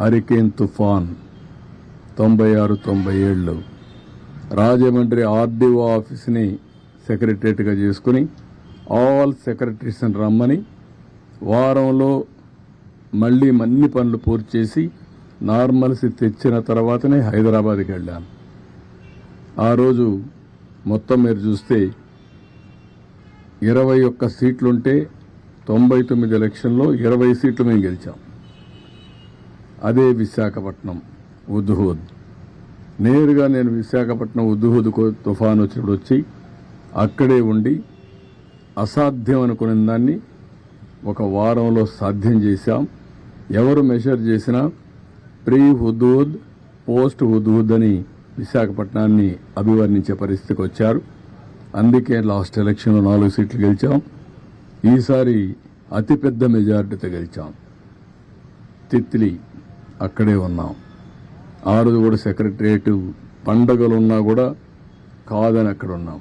Hurricane తుఫాన్ తొంభై ఆరు తొంభై ఏళ్ళు. రాజమండ్రి ఆర్డీఓ ఆఫీస్ని సెక్రటరేట్గా చేసుకుని ఆల్ సెక్రటరీస్ని రమ్మని వారంలో మళ్ళీ అన్ని పనులు పూర్తి చేసి నార్మల్సీ తెచ్చిన తర్వాతనే హైదరాబాద్కి వెళ్ళాను. ఆ రోజు మొత్తం మీరు చూస్తే ఇరవై ఒక్క సీట్లుంటే తొంభై తొమ్మిది ఎలక్షన్లో ఇరవై సీట్లు మేము గెలిచాం. అదే విశాఖపట్నం ఉద్హూద్. నేరుగా నేను విశాఖపట్నం ఉద్హూద్ తుఫాన్ వచ్చినప్పుడు వచ్చి అక్కడే ఉండి అసాధ్యం అనుకునే దాన్ని ఒక వారంలో సాధ్యం చేశాం. ఎవరు మెషర్ చేసినా ప్రీ హుదూద్ పోస్ట్ హుదూద్ అని విశాఖపట్నాన్ని అభివర్ణించే పరిస్థితికి వచ్చారు. అందుకే లాస్ట్ ఎలక్షన్లో నాలుగు సీట్లు గెలిచాం. ఈసారి అతిపెద్ద మెజార్టీతో గెలిచాం. తిత్లీ అక్కడే ఉన్నాం. ఆ రోజు కూడా సెక్రటరియట్ పండగలు ఉన్నా కూడా కాదని అక్కడ ఉన్నాం.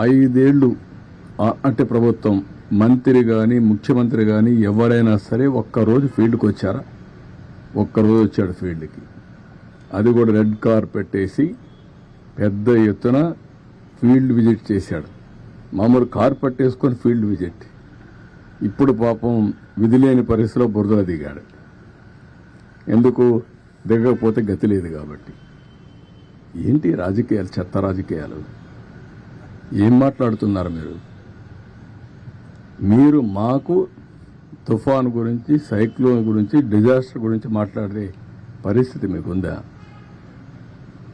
ఐదేళ్ళు అంటే ప్రభుత్వం మంత్రి కానీ ముఖ్యమంత్రి కానీ ఎవరైనా సరే ఒక్కరోజు ఫీల్డ్కి వచ్చారా? ఒక్కరోజు వచ్చాడు ఫీల్డ్కి. అది కూడా రెడ్ కార్ పెట్టేసి పెద్ద ఎత్తున ఫీల్డ్ విజిట్ చేశాడు. మామూలు కార్ పట్టేసుకొని ఫీల్డ్ విజిట్. ఇప్పుడు పాపం విధి లేని పరిస్థితిలో బురద దిగాడు. ఎందుకు? దిగకపోతే గతి లేదు కాబట్టి. ఏంటి రాజకీయాలు చెత్త రాజకీయాలు? ఏం మాట్లాడుతున్నారు మీరు? మీరు మాకు తుఫాన్ గురించి సైక్లోన్ గురించి డిజాస్టర్ గురించి మాట్లాడే పరిస్థితి మీకుందా?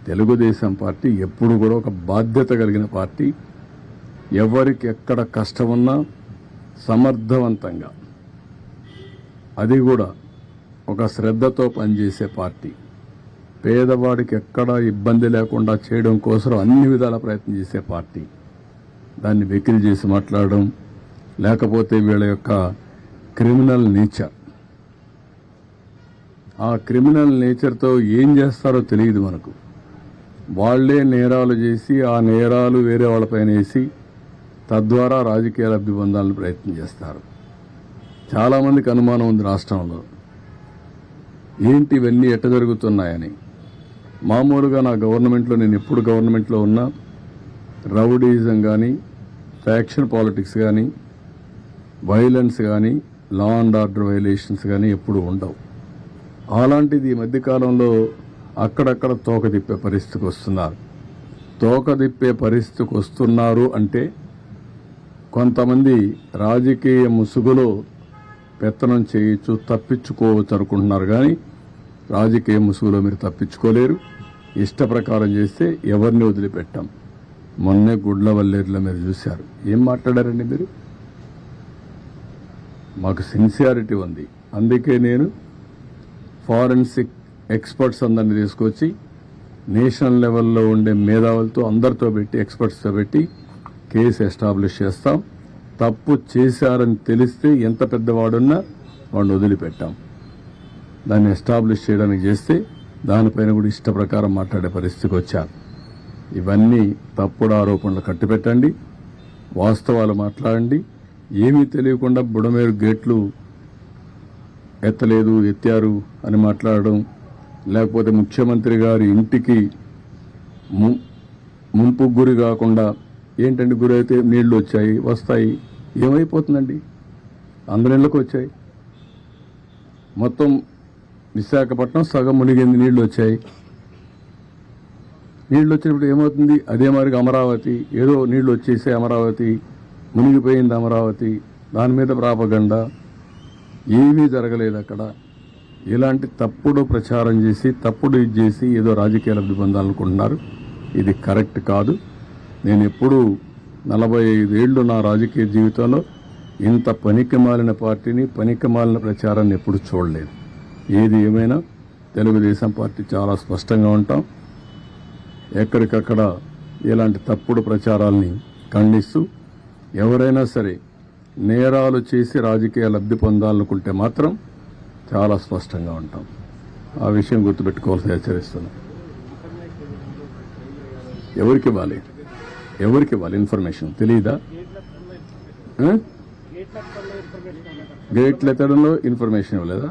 తెలుగుదేశం పార్టీ ఎప్పుడు కూడా ఒక బాధ్యత కలిగిన పార్టీ. ఎవరికి ఎక్కడ కష్టమున్నా సమర్థవంతంగా. అది కూడా ఒక శ్రద్ధతో పనిచేసే పార్టీ. పేదవాడికి ఎక్కడ ఇబ్బంది లేకుండా చేయడం కోసం అన్ని విధాల ప్రయత్నం చేసే పార్టీ. దాన్ని వెకిలి చేసి మాట్లాడడం లేకపోతే వీళ్ళ యొక్క క్రిమినల్ నేచర్. ఆ క్రిమినల్ నేచర్తో ఏం చేస్తారో తెలియదు మనకు. వాళ్ళే నేరాలు చేసి ఆ నేరాలు వేరే వాళ్ళపైన వేసి తద్వారా రాజకీయ లబ్ధి పొందాలని ప్రయత్నం చేస్తారు. చాలామందికి అనుమానం ఉంది రాష్ట్రంలో. ఏంటి ఇవన్నీ ఎట్ట జరుగుతున్నాయని? మామూలుగా నా గవర్నమెంట్లో నేను ఎప్పుడు గవర్నమెంట్లో ఉన్నా రౌడీజం కానీ ఫ్యాక్షన్ పాలిటిక్స్ కానీ వైలెన్స్ కానీ లా అండ్ ఆర్డర్ వైలేషన్స్ కానీ ఎప్పుడు ఉండవు. అలాంటిది ఈ మధ్యకాలంలో అక్కడక్కడ తోక తిప్పే పరిస్థితికి వస్తున్నారు. తోక తిప్పే పరిస్థితికి వస్తున్నారు అంటే కొంతమంది రాజకీయ ముసుగులో పెత్తనం చేయొచ్చు తప్పించుకోవచ్చు అనుకుంటున్నారు కానీ రాజకీయ ముసుగులో మీరు తప్పించుకోలేరు. ఇష్ట ప్రకారం చేస్తే ఎవరిని వదిలిపెట్టాం. మొన్నే గుడ్ల వల్లేరులో మీరు చూశారు. ఏం మాట్లాడారండి మీరు? మాకు సిన్సియారిటీ ఉంది. అందుకే నేను ఫారెన్సిక్ ఎక్స్పర్ట్స్ అందరిని తీసుకొచ్చి నేషనల్ లెవెల్లో ఉండే మేధావులతో అందరితో పెట్టి ఎక్స్పర్ట్స్తో పెట్టి కేసు ఎస్టాబ్లిష్ చేస్తాం. తప్పు చేశారని తెలిస్తే ఎంత పెద్దవాడున్నా వాడిని వదిలిపెట్టాం. దాన్ని ఎస్టాబ్లిష్ చేయడానికి చేస్తే దానిపైన కూడా ఇష్ట ప్రకారం మాట్లాడే పరిస్థితికి వచ్చారు. ఇవన్నీ తప్పుడు ఆరోపణలు కట్టిపెట్టండి వాస్తవాలు మాట్లాడండి. ఏమీ తెలియకుండా బుడమేరు గేట్లు ఎత్తలేదు ఎత్తారు అని మాట్లాడడం లేకపోతే ముఖ్యమంత్రి గారి ఇంటికి ము- ముంపు గురి కాకుండా ఏంటంటే గురైతే నీళ్ళు వచ్చాయి వస్తాయి ఏమైపోతుందండి? అందరి వచ్చాయి. మొత్తం విశాఖపట్నం సగం మునిగింది నీళ్ళు వచ్చాయి. నీళ్ళు వచ్చినప్పుడు ఏమవుతుంది? అదే మాదిరిగా అమరావతి ఏదో నీళ్ళు వచ్చేసే అమరావతి మునిగిపోయింది అమరావతి దాని మీద ప్రాపగండ. ఏమీ జరగలేదు అక్కడ. ఇలాంటి తప్పుడు ప్రచారం చేసి తప్పుడు ఇది చేసి ఏదో రాజకీయాల లబ్ధి ఇది కరెక్ట్ కాదు. నేను ఎప్పుడూ నలభై ఐదేళ్ళు నా రాజకీయ జీవితంలో ఇంత పనికి మాలిన పార్టీని పనికిమాలిన ప్రచారాన్ని ఎప్పుడు చూడలేదు. ఏది ఏమైనా తెలుగుదేశం పార్టీ చాలా స్పష్టంగా ఉంటాం. ఎక్కడికక్కడ ఇలాంటి తప్పుడు ప్రచారాల్ని ఖండిస్తూ ఎవరైనా సరే నేరాలు చేసి రాజకీయ లబ్ధి పొందాలనుకుంటే మాత్రం చాలా స్పష్టంగా ఉంటాం. ఆ విషయం గుర్తుపెట్టుకోవాల్సి హెచ్చరిస్తున్నాం ఎవరికి బాలేదు? ఎవరికి ఇవ్వాలి ఇన్ఫర్మేషన్ తెలియదా గేట్లు ఎత్తడంలో ఇన్ఫర్మేషన్ ఇవ్వలేదా?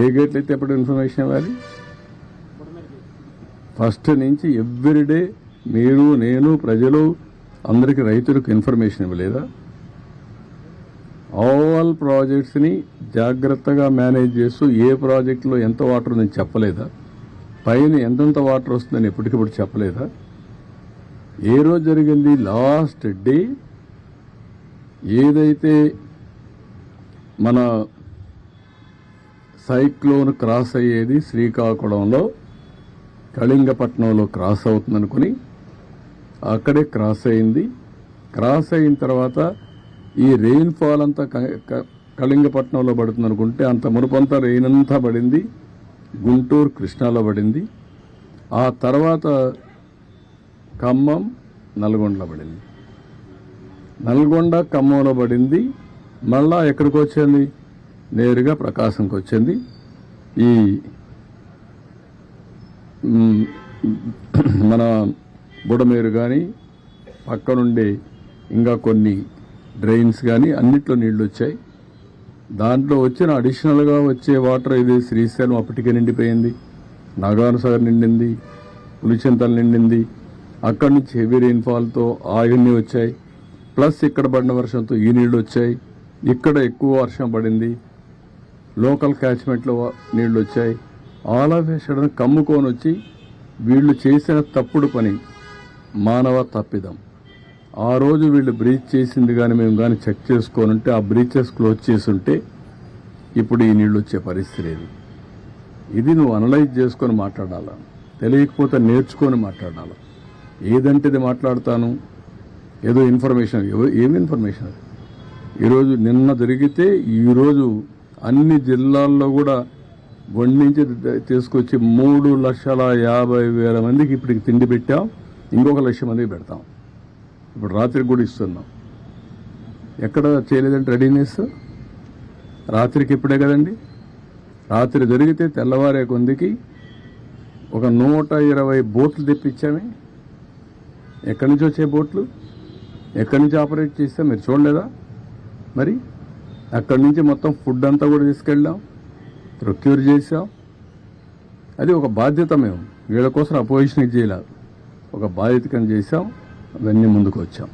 ఏ గేట్లు అయితే ఎప్పుడు ఇన్ఫర్మేషన్ ఇవ్వాలి? ఫస్ట్ నుంచి ఎవ్రీడే మీరు నేను ప్రజలు అందరికీ రైతులకు ఇన్ఫర్మేషన్ ఇవ్వలేదా? ఆల్ ప్రాజెక్ట్స్ని జాగ్రత్తగా మేనేజ్ చేస్తూ ఏ ప్రాజెక్టులో ఎంత వాటర్ ఉందని చెప్పలేదా? పైన ఎంతెంత వాటర్ వస్తుందని ఎప్పటికప్పుడు చెప్పలేదా? ఏ రోజు జరిగింది లాస్ట్ డే. ఏదైతే మన సైక్లోన్ క్రాస్ అయ్యేది శ్రీకాకుళంలో కళింగపట్నంలో క్రాస్ అవుతుందనుకుని అక్కడే క్రాస్ అయింది. క్రాస్ అయిన తర్వాత ఈ రెయిన్ ఫాల్ అంతా క- క- కళింగపట్నంలో పడుతుంది అనుకుంటే అంత మునుపంతా రెయిన్ అంతా పడింది. గుంటూరు కృష్ణాలో పడింది. ఆ తర్వాత ఖమ్మం నల్గొండలో పడింది. నల్గొండ ఖమ్మంలో పడింది. మళ్ళా ఎక్కడికి వచ్చింది? నేరుగా ప్రకాశంకి వచ్చింది. ఈ మన బుడమేరు కానీ పక్కనుండే ఇంకా కొన్ని డ్రైన్స్ కానీ అన్నిట్లో నీళ్ళు వచ్చాయి. దాంట్లో వచ్చిన అడిషనల్గా వచ్చే వాటర్ ఇది శ్రీశైలం అప్పటికే నిండిపోయింది. నాగార్జున నిండింది. పులిచింతలు నిండింది. అక్కడి నుంచి హెవీ రెయిన్ఫాల్తో ఆయన్ని వచ్చాయి. ప్లస్ ఇక్కడ పడిన వర్షంతో ఈ నీళ్ళు వచ్చాయి. ఇక్కడ ఎక్కువ వర్షం పడింది. లోకల్ క్యాచ్మెంట్లో నీళ్ళు వచ్చాయి. ఆల్ ఆఫ్ సడన్ కమ్ముకొని వచ్చి వీళ్ళు చేసిన తప్పుడు పని మానవ తప్పిదం. ఆ రోజు వీళ్ళు బ్రీచ్ చేసింది కానీ మేము కానీ చెక్ చేసుకొని ఉంటే ఆ బ్రీచెస్ క్లోజ్ చేసుంటే ఇప్పుడు ఈ నీళ్ళు వచ్చే పరిస్థితి లేదు ఇది నువ్వు అనలైజ్ చేసుకొని మాట్లాడాలా? తెలియకపోతే నేర్చుకొని మాట్లాడాలా? ఏదంటేది మాట్లాడతాను? ఏదో ఇన్ఫర్మేషన్ ఏమి ఇన్ఫర్మేషన్? అది ఈరోజు నిన్న జరిగితే ఈరోజు అన్ని జిల్లాల్లో కూడా వండి నుంచి తీసుకొచ్చి మూడు లక్షల యాభై వేల మందికి ఇప్పటికి తిండి పెట్టాం. ఇంకొక లక్ష మందికి పెడతాం. ఇప్పుడు రాత్రికి కూడా ఇస్తున్నాం. ఎక్కడ చేయలేదంటే రెడీనెస్ రాత్రికి ఇప్పుడే కదండి. రాత్రి జరిగితే తెల్లవారే కొందికి ఒక నూట ఇరవై బోట్లు తెప్పించామే. ఎక్కడి నుంచి వచ్చే బోట్లు? ఎక్కడి నుంచి ఆపరేట్ చేస్తే మీరు చూడలేదా? మరి అక్కడి నుంచి మొత్తం ఫుడ్ అంతా కూడా తీసుకెళ్ళాం ప్రొక్యూర్ చేసాం అది ఒక బాధ్యత మేము. వీళ్ళ కోసం అపోజిషన్ చేయలేదు ఒక బాధ్యత కింద చేసాం అవన్నీ ముందుకు వచ్చాం.